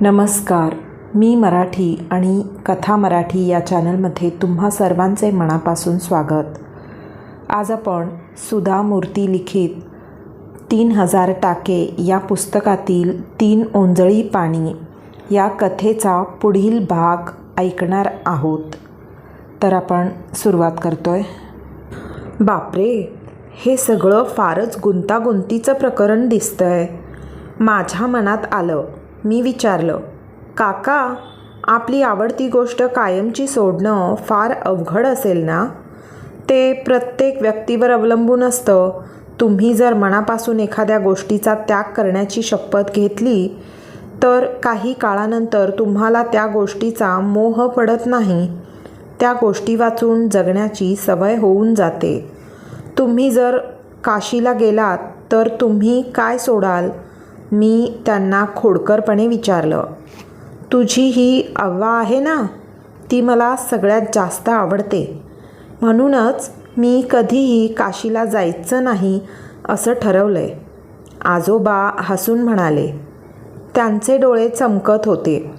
नमस्कार. मी मराठी आणि कथा मराठी या चॅनलमध्ये तुम्हा सर्वांचे मनापासून स्वागत. आज आपण सुधा मूर्ती लिखित तीन हजार टाके या पुस्तकातील तीन ओंजळी पाणी या कथेचा पुढील भाग ऐकणार आहोत. तर आपण सुरुवात करतोय. बापरे! हे सगळं फारच गुंतागुंतीचं प्रकरण दिसतंय. माझ्या मनात आलं मी विचारलं काका आपली आवडती गोष्ट कायमची सोडणं फार अवघड असेल ना? ते प्रत्येक व्यक्तीवर अवलंबून असतं. तुम्ही जर मनापासून एखाद्या गोष्टीचा त्याग करण्याची शपथ घेतली तर काही काळानंतर तुम्हाला त्या गोष्टीचा मोह पडत नाही. त्या गोष्टी वाचून जगण्याची सवय होऊन जाते. तुम्ही जर काशीला गेलात तर तुम्ही काय सोडाल? मी त्यांना खोडकरपणे विचारलं तुझी ही अव्वा आहे ना? ती मला सगळ्यात जास्त आवडते. म्हणूनच मी कधीही काशीला जायचं नाही असं ठरवलं आहे आजोबा हसून म्हणाले त्यांचे डोळे चमकत होते.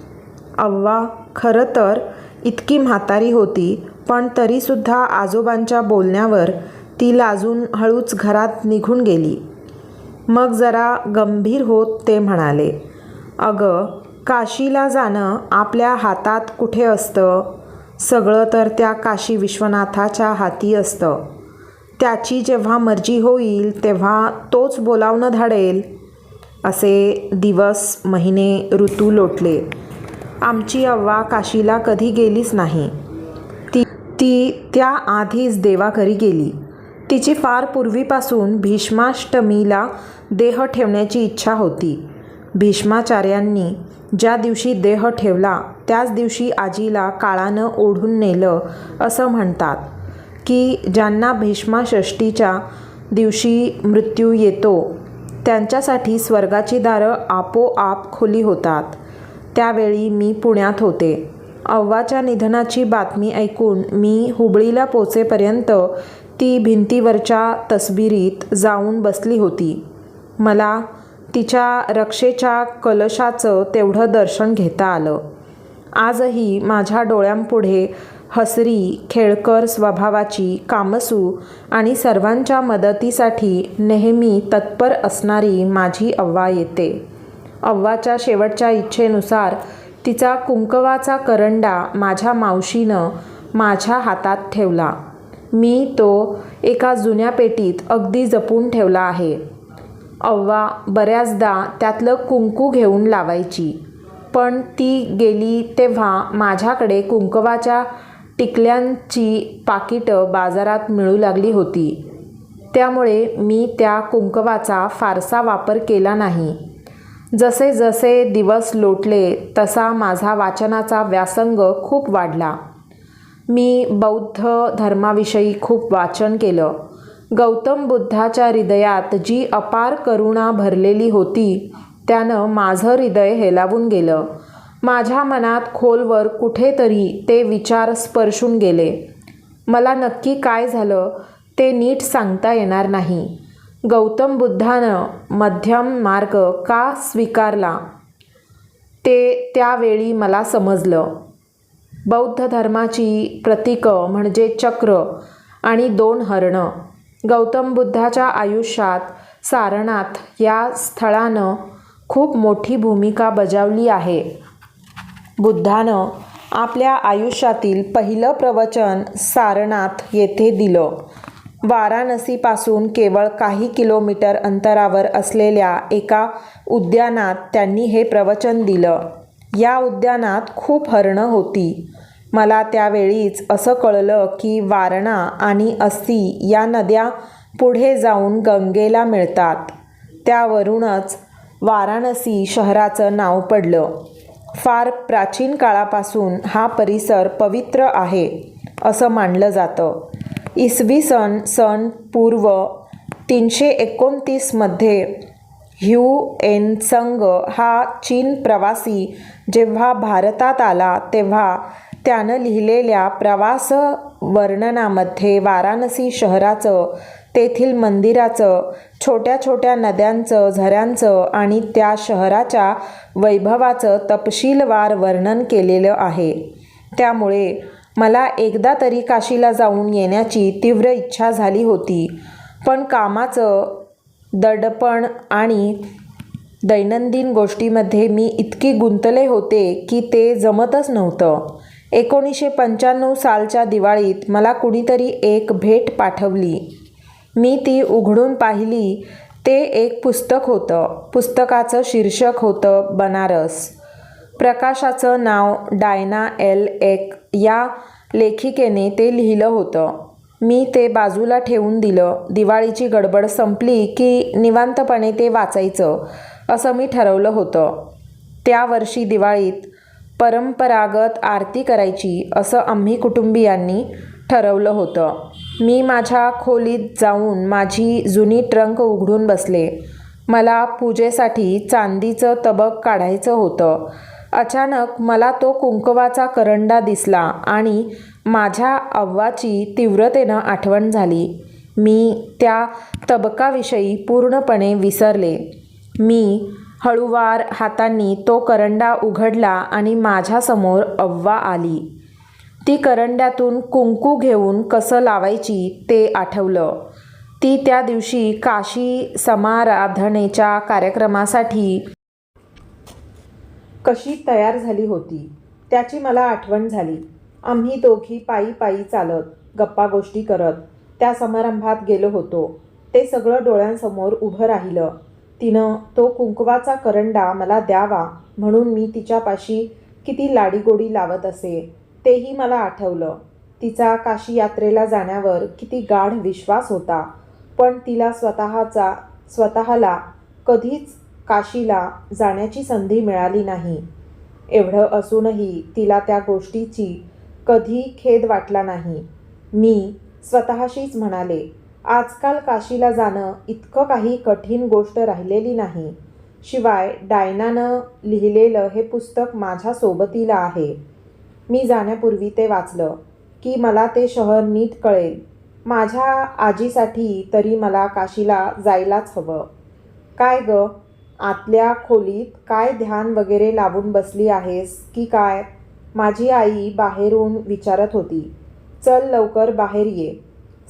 अव्वा खरं तर इतकी म्हातारी होती पण तरीसुद्धा आजोबांच्या बोलण्यावर ती लाजून हळूच घरात निघून गेली. मग जरा गंभीर होत ते म्हणाले अगं काशीला जाणं आपल्या हातात कुठे असतं? सगळं तर त्या काशी विश्वनाथाच्या हाती असतं. त्याची जेव्हा मर्जी होईल तेव्हा तोच बोलावणं धाडेल. असे दिवस महिने ऋतू लोटले. आमची अव्वा काशीला कधी गेलीच नाही. ती ती त्या आधीच देवाघरी गेली. तिची फार पूर्वीपासून भीष्माष्टमीला देह ठेवण्याची इच्छा होती. भीष्माचार्यांनी ज्या दिवशी देह ठेवला त्याच दिवशी आजीला काळानं ओढून नेलं असं म्हणतात की ज्यांना भीष्माषष्टीच्या दिवशी मृत्यू येतो त्यांच्यासाठी स्वर्गाची दारं आपोआप खुली होतात. त्यावेळी मी पुण्यात होते. अव्वाच्या निधनाची बातमी ऐकून मी हुबळीला पोचेपर्यंत ती भिंतीवरच्या तसबिरीत जाऊन बसली होती. मला तिच्या रक्षेच्या कलशाचं तेवढं दर्शन घेता आलं. आजही माझ्या डोळ्यांपुढे हसरी खेळकर स्वभावाची कामसू आणि सर्वांच्या मदतीसाठी नेहमी तत्पर असणारी माझी अव्वा येते. अव्वाच्या शेवटच्या इच्छेनुसार तिचा कुंकवाचा करंडा माझ्या मावशीनं माझ्या हातात ठेवला. मी तो एका जुन्या पेटीत अगदी जपून ठेवला आहे. अव्वा बऱ्याचदा त्यातलं कुंकू घेऊन लावायची. पण ती गेली तेव्हा माझ्याकडे कुंकवाच्या टिकल्यांची पाकिटं बाजारात मिळू लागली होती. त्यामुळे मी त्या कुंकवाचा फारसा वापर केला नाही. जसे जसे दिवस लोटले तसा माझा वाचनाचा व्यासंग खूप वाढला. मी बौद्ध धर्माविषयी खूप वाचन केलं. गौतम बुद्धाच्या हृदयात जी अपार करुणा भरलेली होती त्यानं माझं हृदय हेलावून गेलं. माझ्या मनात खोलवर कुठेतरी ते विचार स्पर्शून गेले. मला नक्की काय झालं ते नीट सांगता येणार नाही. गौतम बुद्धानं मध्यम मार्ग का स्वीकारला? ते त्यावेळी मला समजलं. बौद्ध धर्माची प्रतीकं म्हणजे चक्र आणि दोन हरणं. गौतम बुद्धाच्या आयुष्यात सारनाथ या स्थळानं खूप मोठी भूमिका बजावली आहे. बुद्धानं आपल्या आयुष्यातील पहिलं प्रवचन सारनाथ येथे दिलं. वाराणसीपासून केवळ काही किलोमीटर अंतरावर असलेल्या एका उद्यानात त्यांनी हे प्रवचन दिलं. या उद्यानात खूप हरणं होती. मला त्यावेळीच असं कळलं की वारणा आणि अस्सी या नद्या पुढे जाऊन गंगेला मिळतात. त्यावरूनच वाराणसी शहराचं नाव पडलं. फार प्राचीन काळापासून हा परिसर पवित्र आहे असं मानलं जातं. इसवी सन सन पूर्व तीनशे एकोणतीसमध्ये ह्यू एन संग हा चीन प्रवासी जेव्हा भारतात आला तेव्हा त्यानं लिहिलेल्या प्रवास वर्णनामध्ये वाराणसी शहराचं तेथील मंदिराचं छोट्या छोट्या नद्यांचं झऱ्यांचं आणि त्या शहराच्या वैभवाचं तपशीलवार वर्णन केलेलं आहे. त्यामुळे मला एकदा तरी काशीला जाऊन येण्याची तीव्र इच्छा झाली होती. पण कामाचं दडपण आणि दैनंदिन गोष्टीमध्ये मी इतकी गुंतले होते की ते जमतच नव्हतं. एकोणीसशे पंच्याण्णव सालच्या दिवाळीत मला कुणीतरी एक भेट पाठवली. मी ती उघडून पाहिली. ते एक पुस्तक होतं. पुस्तकाचं शीर्षक होतं बनारस. प्रकाशाचं नाव डायना एल एक. या लेखिकेने ते लिहिलं होतं. मी ते बाजूला ठेवून दिलं. दिवाळीची गडबड संपली की निवांतपणे ते वाचायचं असं मी ठरवलं होतं. त्या वर्षी दिवाळीत परंपरागत आरती करायची असं आम्ही कुटुंबियांनी ठरवलं होतं. मी माझ्या खोलीत जाऊन माझी जुनी ट्रंक उघडून बसले. मला पूजेसाठी चांदीचं तबक काढायचं होतं. अचानक मला तो कुंकवाचा करंडा दिसला आणि माझ्या अव्वाची तीव्रतेनं आठवण झाली. मी त्या तबकाविषयी पूर्णपणे विसरले. मी हळूवार हातांनी तो करंडा उघडला आणि माझ्यासमोर अव्वा आली. ती करंड्यातून कुंकू घेऊन कसं लावायची ते आठवलं. ती त्या दिवशी काशी समाराधनेच्या कार्यक्रमासाठी कशी तयार झाली होती त्याची मला आठवण झाली. आम्ही दोघी पायी पायी चालत गप्पा गोष्टी करत त्या समारंभात गेलो होतो. ते सगळं डोळ्यांसमोर उभं राहिलं. तिनं तो कुंकवाचा करंडा मला द्यावा म्हणून मी तिच्यापाशी किती लाडीगोडी लावत असे तेही मला आठवलं. तिचा काशी यात्रेला जाण्यावर किती गाढ विश्वास होता पण तिला स्वतःचा स्वतःला कधीच काशीला जाण्याची संधी मिळाली नाही. एवढं असूनही तिला त्या गोष्टीची कधी खेद वाटला नाही. मी स्वतःशीच म्हणाले आजकाल काशीला जाणं इतकं काही कठीण गोष्ट राहिलेली नाही. शिवाय डायनानं लिहिलेलं हे पुस्तक माझ्या सोबतीला आहे. मी जाण्यापूर्वी ते वाचलं की मला ते शहर नीट कळेल. माझ्या आजीसाठी तरी मला काशीला जायलाच हवं. काय गं? आतल्या खोलीत काय ध्यान वगैरे लावून बसली आहेस की काय? माझी आई बाहेरून विचारत होती. चल लवकर बाहेर ये.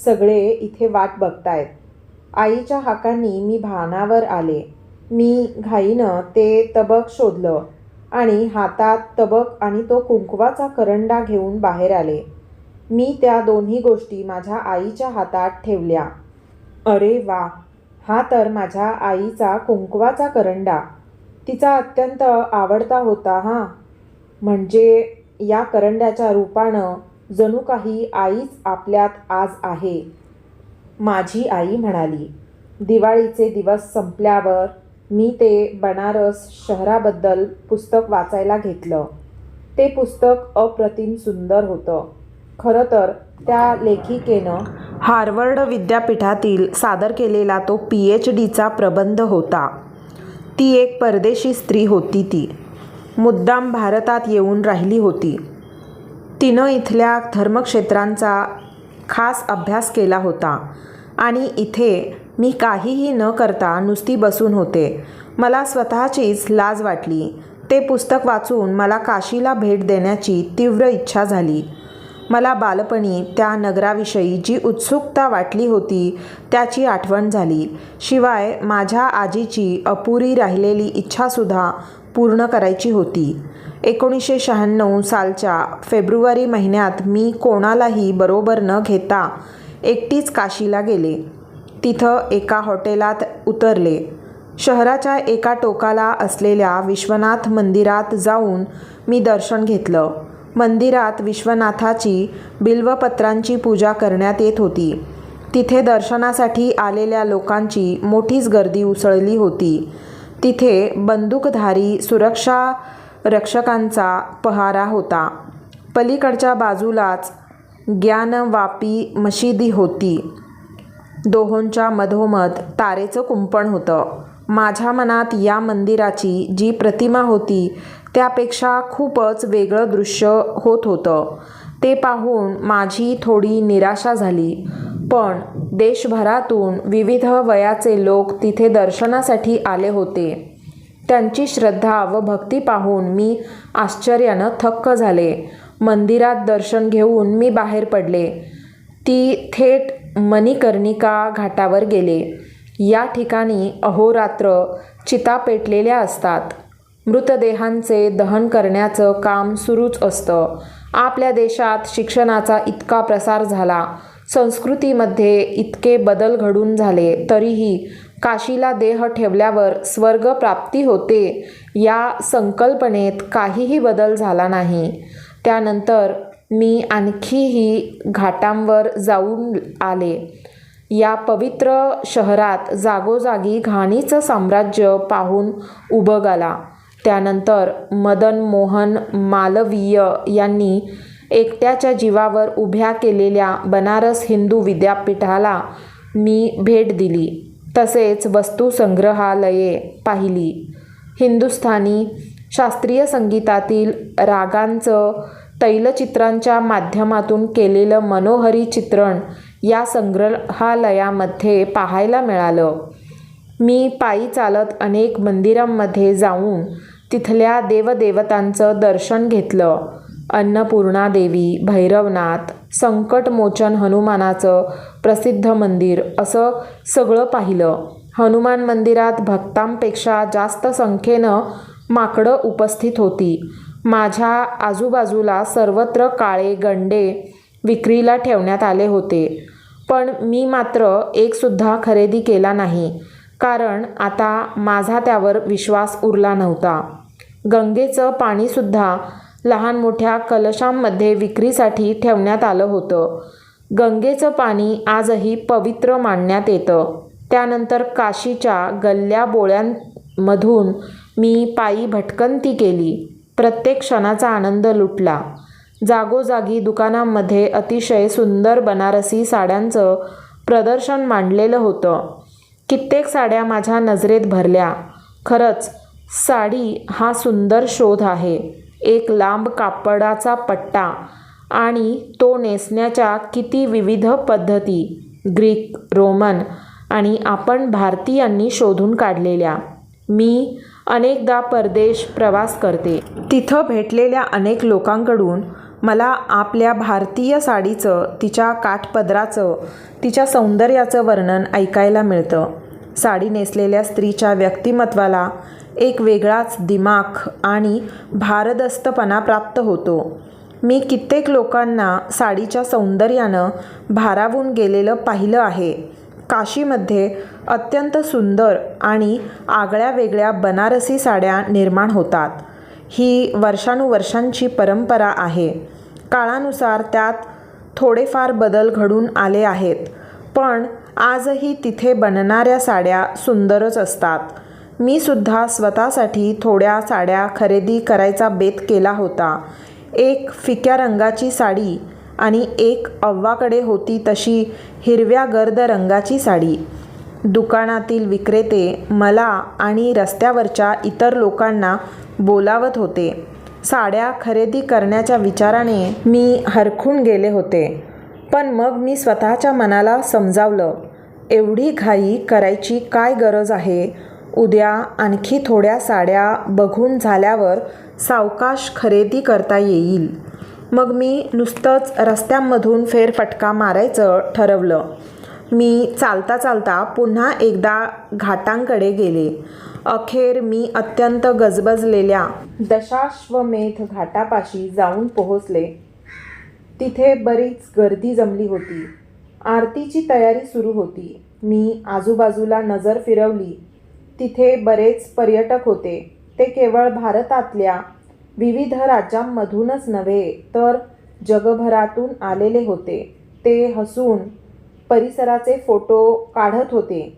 सगळे इथे वाट बघतायत. आईच्या हाकांनी मी भानावर आले. मी घाईनं ते तबक शोधलं आणि हातात तबक आणि तो कुंकवाचा करंडा घेऊन बाहेर आले. मी त्या दोन्ही गोष्टी माझ्या आईच्या हातात ठेवल्या. अरे वा! हा तर माझ्या आईचा कुंकवाचा करंडा. तिचा अत्यंत आवडता होता हां. म्हणजे या करंड्याच्या रूपानं जणू काही आईच आपल्यात आज आहे. माझी आई म्हणाली दिवाळीचे दिवस संपल्यावर मी ते बनारस शहराबद्दल पुस्तक वाचायला घेतलं. ते पुस्तक अप्रतिम सुंदर होतं. खरं तर त्या लेखिकेनं हार्वर्ड विद्यापीठातील सादर केलेला तो पी एच डीचा प्रबंध होता. ती एक परदेशी स्त्री होती ती. मुद्दाम भारतात येऊन राहिली होती. तिनं इथल्या धर्मक्षेत्रांचा खास अभ्यास केला होता. आणि इथे मी काहीही न करता नुसती बसून होते. मला स्वतःचीच लाज वाटली. ते पुस्तक वाचून मला काशीला भेट देण्याची तीव्र इच्छा झाली. मला बालपणी त्या नगराविषयी जी उत्सुकता वाटली होती त्याची आठवण झाली. शिवाय माझ्या आजीची अपुरी राहिलेली इच्छासुद्धा पूर्ण करायची होती. एकोणीसशे शहाण्णव सालच्या फेब्रुवारी महिन्यात मी कोणालाही बरोबर न घेता एकटीच काशीला गेले. तिथं एका हॉटेलात उतरले. शहराच्या एका टोकाला असलेल्या विश्वनाथ मंदिरात जाऊन मी दर्शन घेतलं. मंदिरात विश्वनाथाची बिल्वपत्रांची पूजा करण्यात येत होती. तिथे दर्शनासाठी आलेल्या लोकांची मोठीच गर्दी उसळली होती. तिथे बंदूकधारी सुरक्षा रक्षकांचा पहारा होता. पलीकडच्या बाजूलाच ज्ञानवापी मशिदी होती. दोहोंच्या मधोमध तारेचं कुंपण होतं. माझ्या मनात या मंदिराची जी प्रतिमा होती त्यापेक्षा खूपच वेगळं दृश्य होत होतं. ते पाहून माझी थोडी निराशा झाली. पण देशभरातून विविध वयाचे लोक तिथे दर्शनासाठी आले होते. त्यांची श्रद्धा व भक्ती पाहून मी आश्चर्यानं थक्क झाले. मंदिरात दर्शन घेऊन मी बाहेर पडले. ती थेट मणिकर्णिका घाटावर गेले. या ठिकाणी अहोरात्र चिता पेटलेल्या असतात. मृतदेहांचे दहन करण्याचं काम सुरूच असतं. आपल्या देशात शिक्षणाचा इतका प्रसार झाला. संस्कृतीमध्ये इतके बदल घडून झाले तरीही काशीला देह ठेवल्यावर स्वर्ग प्राप्ती होते या संकल्पनेत काहीही बदल झाला नाही. त्यानंतर मी आणखीही घाटांवर जाऊन आले. या पवित्र शहरात जागोजागी घाणीचं साम्राज्य पाहून उबग त्यानंतर मदन मोहन मालवीय यांनी एकट्याच्या जीवावर उभ्या केलेल्या बनारस हिंदू विद्यापीठाला मी भेट दिली. तसेच वस्तुसंग्रहालये पाहिली. हिंदुस्थानी शास्त्रीय संगीतातील रागांचं तैलचित्रांच्या माध्यमातून केलेलं मनोहरी चित्रण या संग्रहालयामध्ये पाहायला मिळालं. मी पायी चालत अनेक मंदिरांमध्ये जाऊन तिथल्या देवदेवतांचं दर्शन घेतलं. अन्नपूर्णा देवी भैरवनाथ संकटमोचन हनुमानाचं प्रसिद्ध मंदिर असं सगळं पाहिलं. हनुमान मंदिरात भक्तांपेक्षा जास्त संख्येनं माकडं उपस्थित होती. माझ्या आजूबाजूला सर्वत्र काळे गंडे विक्रीला ठेवण्यात आले होते. पण मी मात्र एकसुद्धा खरेदी केला नाही. कारण आता माझा त्यावर विश्वास उरला नव्हता. गंगेचं पाणीसुद्धा लहान मोठ्या कलशांमध्ये विक्रीसाठी ठेवण्यात आलं होतं. गंगेचं पाणी आजही पवित्र मानण्यात येतं. त्यानंतर काशीच्या गल्ल्या बोळ्यांमधून मी पायी भटकंती केली. प्रत्येक क्षणाचा आनंद लुटला. जागोजागी दुकानांमध्ये अतिशय सुंदर बनारसी साड्यांचं प्रदर्शन मांडलेलं होतं. कित्येक साड्या माझ्या नजरेत भरल्या. खरंच साडी हा सुंदर शोध आहे. एक लांब कापडाचा पट्टा आणि तो नेसण्याच्या किती विविध पद्धती ग्रीक रोमन आणि आपण भारतीयांनी शोधून काढलेल्या. मी अनेकदा परदेश प्रवास करते. तिथं भेटलेल्या अनेक लोकांकडून मला आपल्या भारतीय साडीचं तिच्या काठपदराचं तिच्या सौंदर्याचं वर्णन ऐकायला मिळतं. साडी नेसलेल्या स्त्रीच्या व्यक्तिमत्वाला एक वेगळाच दिमाख आणि भारदस्तपणा प्राप्त होतो. मी कित्येक लोकांना साडीच्या सौंदर्यानं भारावून गेलेलं पाहिलं आहे. काशीमध्ये अत्यंत सुंदर आणि आगळ्या वेगळ्या बनारसी साड्या निर्माण होतात. ही वर्षानुवर्षांची परंपरा आहे. काळानुसार त्यात थोडेफार बदल घडून आले आहेत. पण आजही तिथे बनणाऱ्या साड्या सुंदरच असतात. मी सुद्धा स्वतःसाठी थोड्या साड्या खरेदी करायचा बेत केला होता. एक फिक्या रंगाची साडी आणि एक अव्वाकडे होती तशी हिरव्या गर्द रंगाची साडी. दुकानातील विक्रेते मला आणि रस्त्यावरच्या इतर लोकांना बोलावत होते. साड्या खरेदी करण्याच्या विचाराने मी हरखून गेले होते. पण मग मी स्वतःच्या मनाला समजावलं एवढी घाई करायची काय गरज आहे? उद्या आणखी थोड्या साड्या बघून झाल्यावर सावकाश खरेदी करता येईल. मग मी नुसतंच रस्त्यांमधून फेरफटका मारायचं ठरवलं. मी चालता चालता पुन्हा एकदा घाटांकडे गेले. अखेर मी अत्यंत गजबजलेल्या दशाश्वमेध घाटापाशी जाऊन पोहोचले. तिथे बरीच गर्दी जमली होती. आरतीची तयारी सुरू होती. मी आजूबाजूला नजर फिरवली. तिथे बरेच पर्यटक होते. ते केवळ भारतातल्या विविध राज्यांमधूनच नव्हे तर जगभरातून आलेले होते. ते हसून परिसराचे फोटो काढत होते.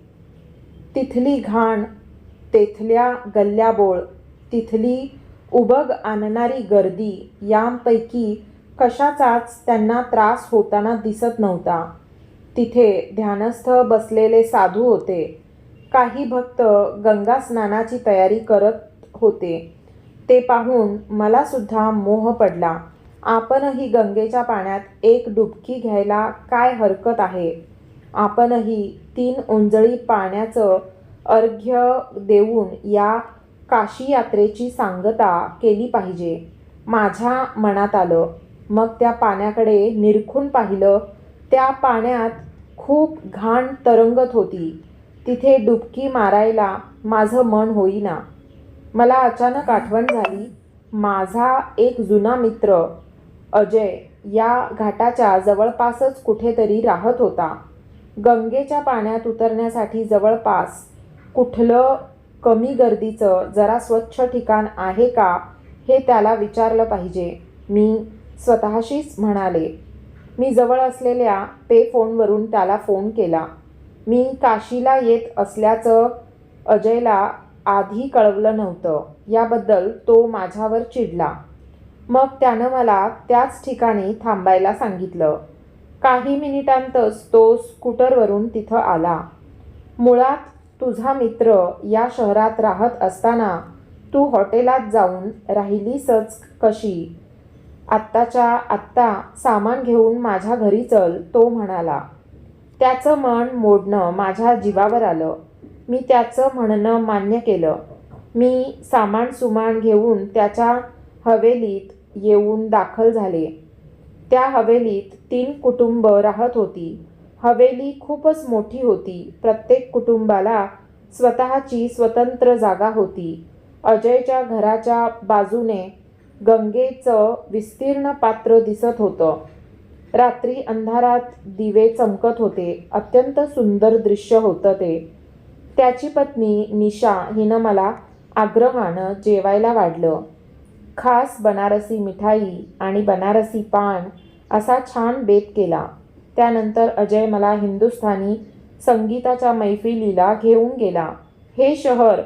तिथली घाण तेथल्या गल्ल्याबोळ तिथली उबग आणणारी गर्दी यांपैकी कशाचाच त्यांना त्रास होताना दिसत नव्हता. तिथे ध्यानस्थ बसलेले साधू होते. काही भक्त गंगा स्नानाची तयारी करत होते. ते पाहून मलासुद्धा मोह पडला. आपणही गंगेच्या पाण्यात एक डुबकी घ्यायला काय हरकत आहे? आपणही तीन उंजळी पाण्याचं अर्घ्य देऊन या काशी यात्रेची सांगता केली पाहिजे. माझ्या मनात आलं. मग त्या पाण्याकडे निरखून पाहिलं. त्या पाण्यात खूप घाण तरंगत होती. तिथे डुबकी मारायला माझं मन होईना. मला अचानक आठवण झाली. माझा एक जुना मित्र अजय या घाटाच्या जवळपासच कुठेतरी राहत होता. गंगेच्या पाण्यात उतरण्यासाठी जवळपास कुठलं कमी गर्दीचं जरा स्वच्छ ठिकाण आहे का हे त्याला विचारलं पाहिजे. मी स्वतःशीच म्हणाले. मी जवळ असलेल्या पे फोनवरून त्याला फोन केला. मी काशीला येत असल्याचं अजयला आधी कळवलं नव्हतं. याबद्दल तो माझ्यावर चिडला. मग त्यानं मला त्याच ठिकाणी थांबायला सांगितलं. काही मिनिटांतच तो स्कूटरवरून तिथं आला. मुळात तुझा मित्र या शहरात राहत असताना तू हॉटेलात जाऊन राहिलीसच कशी? आत्ताच्या आत्ता सामान घेऊन माझ्या घरी चल तो म्हणाला. त्याचं मन मोडणं माझ्या जीवावर आलं. मी त्याचं म्हणणं मान्य केलं. मी सामान सुमान घेऊन त्याच्या हवेलीत येऊन दाखल झाले. त्या हवेलीत तीन कुटुंब राहत होती. हवेली खूपच मोठी होती. प्रत्येक कुटुंबाला स्वतःची स्वतंत्र जागा होती. अजयच्या घराच्या बाजूने गंगेचं विस्तीर्ण पात्र दिसत होतं. रात्री अंधारात दिवे चमकत होते. अत्यंत सुंदर दृश्य होतं ते. त्याची पत्नी निशा हिनं मला आग्रहानं जेवायला वाढलं. खास बनारसी मिठाई आणि बनारसी पान असा छान बेत केला. त्यानंतर अजय मला हिंदुस्थानी संगीताच्या मैफिलीला घेऊन गेला. हे शहर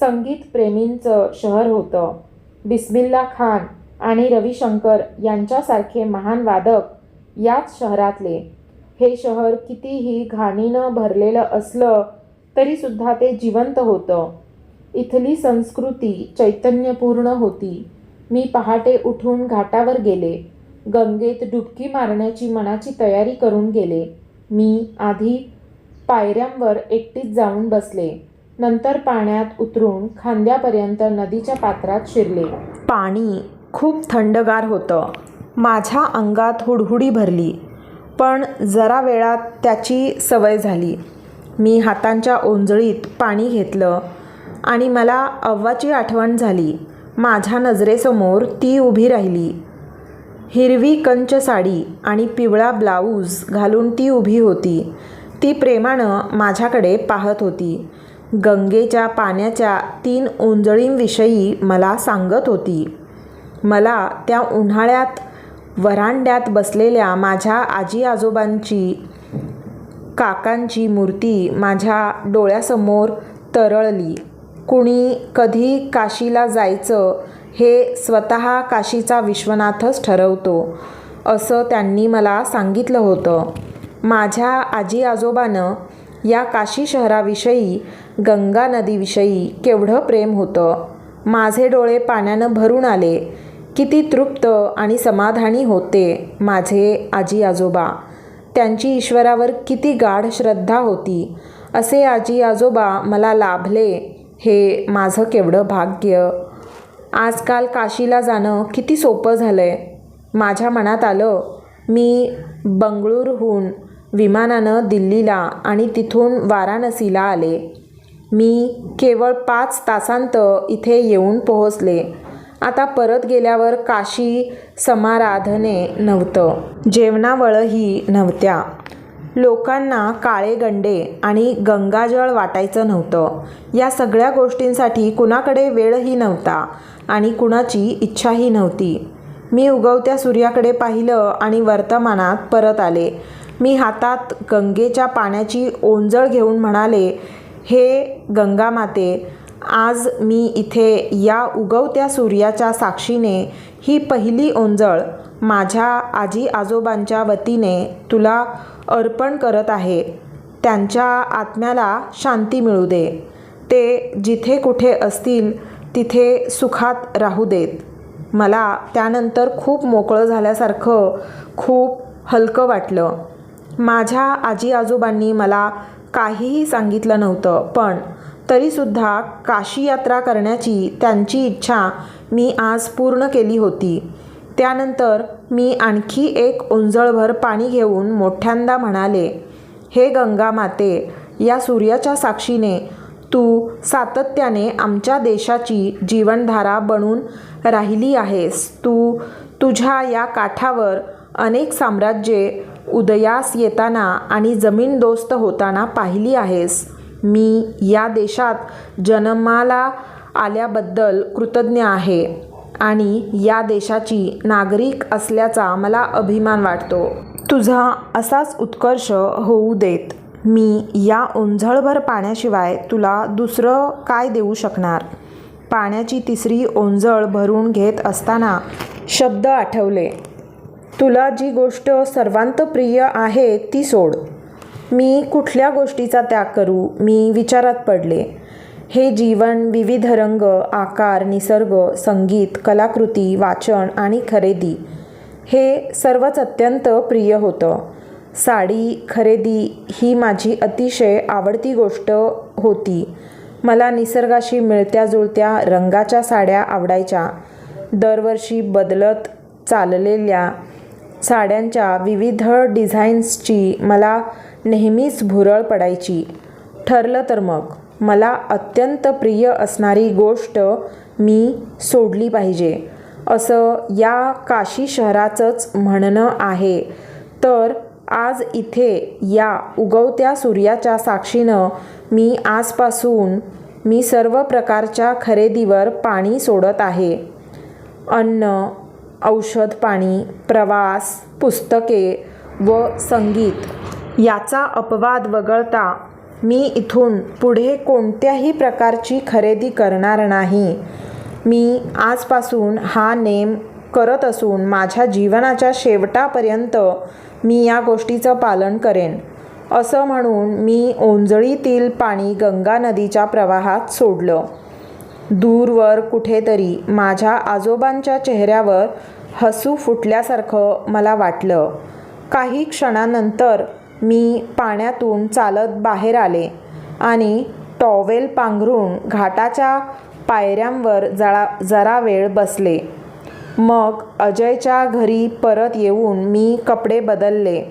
संगीतप्रेमींचं शहर होतं. बिस्मिल्ला खान आणि रविशंकर यांच्यासारखे महान वादक याच शहरातले. हे शहर कितीही घाणीनं भरलेलं असलं तरीसुद्धा ते जिवंत होतं. इथली संस्कृती चैतन्यपूर्ण होती. मी पहाटे उठून घाटावर गेले. गंगेत डुबकी मारण्याची मनाची तयारी करून गेले. मी आधी पायऱ्यांवर एकटीच जाऊन बसले. नंतर पाण्यात उतरून खांद्यापर्यंत नदीच्या पात्रात शिरले. पाणी खूप थंडगार होतं. माझ्या अंगात हुडहुडी भरली. पण जरा वेळात त्याची सवय झाली. मी हातांच्या ओंजळीत पाणी घेतलं आणि मला अव्वाची आठवण झाली. माझ्या नजरेसमोर ती उभी राहिली. हिरवी कंच साडी आणि पिवळा ब्लाऊज घालून ती उभी होती. ती प्रेमानं माझ्याकडे पाहत होती. गंगेच्या पाण्याच्या तीन ओंजळींविषयी मला सांगत होती. मला त्या उन्हाळ्यात वरांड्यात बसलेल्या माझ्या आजी आजोबांची काकांची मूर्ती माझ्या डोळ्यासमोर तरळली. कुणी कधी काशीला जायचं हे स्वतः काशीचा विश्वनाथच ठरवतो असं त्यांनी मला सांगितलं होतं. माझ्या आजी आजोबानं या काशी शहराविषयी गंगा नदीविषयी केवढं प्रेम होतं. माझे डोळे पाण्यानं भरून आले. किती तृप्त आणि समाधानी होते माझे आजी आजोबा त्यांची ईश्वरावर किती गाढ श्रद्धा होती असे आजी आजोबा मला लाभले. हे माझं केवढं भाग्य. आजकाल काशीला जाणं किती सोपं झालं आहे माझ्या मनात आलं मी बंगळूरहून विमानानं दिल्लीला आणि तिथून वाराणसीला आले. मी केवळ पाच तासांत इथे येऊन पोहोचले. आता परत गेल्यावर काशी समाराधने नव्हतं. जेवणावळही नव्हत्या. लोकांना काळे गंडे आणि गंगाजळ वाटायचं नव्हतं. या सगळ्या गोष्टींसाठी कुणाकडे वेळही नव्हता आणि कुणाची इच्छाही नव्हती. मी उगवत्या सूर्याकडे पाहिलं आणि वर्तमानात परत आले. मी हातात गंगेच्या पाण्याची ओंजळ घेऊन म्हणाले हे गंगामाते आज मी इथे या उगवत्या सूर्याच्या साक्षीने ही पहिली ओंजळ माझ्या आजी आजोबांच्या वतीने तुला अर्पण करत आहे. त्यांच्या आत्म्याला शांती मिळू दे. ते जिथे कुठे असतील तिथे सुखात राहू देत. मला त्यानंतर खूप मोकळं झाल्यासारखं खूप हलकं वाटलं. माझ्या आजी आजोबांनी मला काहीही सांगितलं नव्हतं पण तरीसुद्धा काशी यात्रा करण्याची त्यांची इच्छा मी आज पूर्ण केली होती. त्यानंतर मी आणखी एक उंजळभर पाणी घेऊन मोठ्यांदा म्हणाले हे गंगा माते या सूर्याच्या साक्षीने तू सातत्याने आमच्या देशाची जीवनधारा बनून राहिली आहेस. तू तुझ्या या काठावर अनेक साम्राज्ये उदयास येताना आणि जमीनदोस्त होताना पाहिली आहेस. मी या देशात जन्माला आल्याबद्दल कृतज्ञ आहे आणि या देशाची नागरिक असल्याचा मला अभिमान वाटतो. तुझा असाच उत्कर्ष होऊ देत. मी या ओंझळभर पाण्याशिवाय तुला दुसरं काय देऊ शकणार? पाण्याची तिसरी ओंजळ भरून घेत असताना शब्द आठवले. तुला जी गोष्ट सर्वांत प्रिय आहे ती सोड. मी कुठल्या गोष्टीचा त्याग करू? मी विचारात पडले. हे जीवन विविध रंग आकार निसर्ग संगीत कलाकृती वाचन आणि खरेदी. हे सर्वच अत्यंत प्रिय होतं. साडी खरेदी ही माझी अतिशय आवडती गोष्ट होती. मला निसर्गाशी मिळत्या जुळत्या रंगाच्या साड्या आवडायच्या. दरवर्षी बदलत चाललेल्या साड्यांच्या विविध डिझाईन्सची मला नेहमीच भुरळ पडायची. ठरलं तर मग. मला अत्यंत प्रिय असणारी गोष्ट मी सोडली पाहिजे. असं या काशी शहराचंच म्हणणं आहे. तर आज इथे या उगवत्या सूर्याच्या साक्षीनं मी आजपासून मी सर्व प्रकारच्या खरेदीवर पाणी सोडत आहे. अन्न औषध पाणी प्रवास पुस्तके व संगीत. याचा अपवाद वगळता मी इथून पुढे कोणत्याही प्रकारची खरेदी करणार नाही. मी आजपासून हा नेम करत असून माझ्या जीवनाच्या शेवटापर्यंत मी या गोष्टीचं पालन करेन. असं म्हणून मी ओंजळीतील पाणी गंगा नदीच्या प्रवाहात सोडलं. दूरवर कुठेतरी माझ्या आजोबांच्या चेहऱ्यावर हसू फुटल्यासारखं मला वाटलं. काही क्षणानंतर मी पाण्यातून चालत बाहेर आले आणि टॉवेल पांघरून घाटाच्या पायऱ्यांवर जरा जरा वेळ बसले. मग अजयच्या घरी परत येऊन मी कपडे बदलले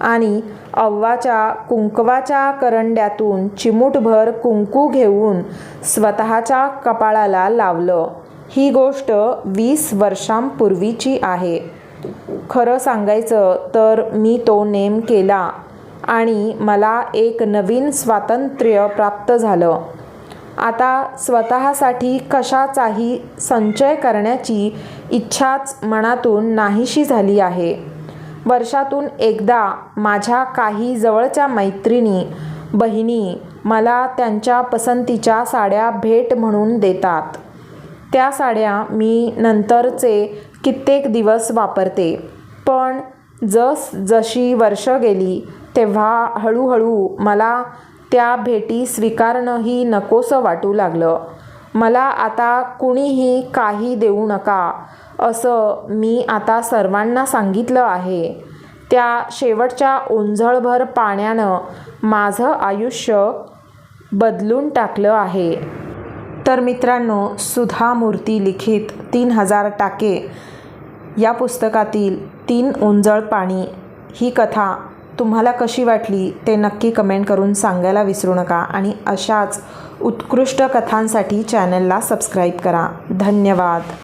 आणि अव्वाच्या कुंकवाच्या करंड्यातून चिमूटभर कुंकू घेऊन स्वतःच्या कपाळाला लावलं. ही गोष्ट वीस वर्षांपूर्वीची आहे. खरं सांगायचं तर मी तो नेम केला आणि मला एक नवीन स्वातंत्र्य प्राप्त झालं. आता स्वतःसाठी कशाचाही संचय करण्याची इच्छाच मनातून नाहीशी झाली आहे. वर्षातून एकदा माझ्या काही जवळच्या मैत्रिणी बहिणी मला त्यांच्या पसंतीच्या साड्या भेट म्हणून देतात. त्या साड्या मी नंतरचे कित्येक दिवस वापरते. पण जस जशी वर्ष गेली तेव्हा हळूहळू मला त्या भेटी स्वीकारणंही नकोसं वाटू लागलं. मला आता कुणीही काही देऊ नका असं मी आता सर्वांना सांगितलं आहे. त्या शेवटच्या ओंझळभर पाण्यानं माझं आयुष्य बदलून टाकलं आहे. तर मित्रांनो सुधा मूर्ती लिखित तीन हजार टाके. या पुस्तकातील तीन ओंजळ पाणी ही कथा तुम्हाला कशी वाटली ते नक्की कमेंट करून सांगायला विसरू नका आणि अशाच उत्कृष्ट कथांसाठी चॅनलला सबस्क्राईब करा. धन्यवाद.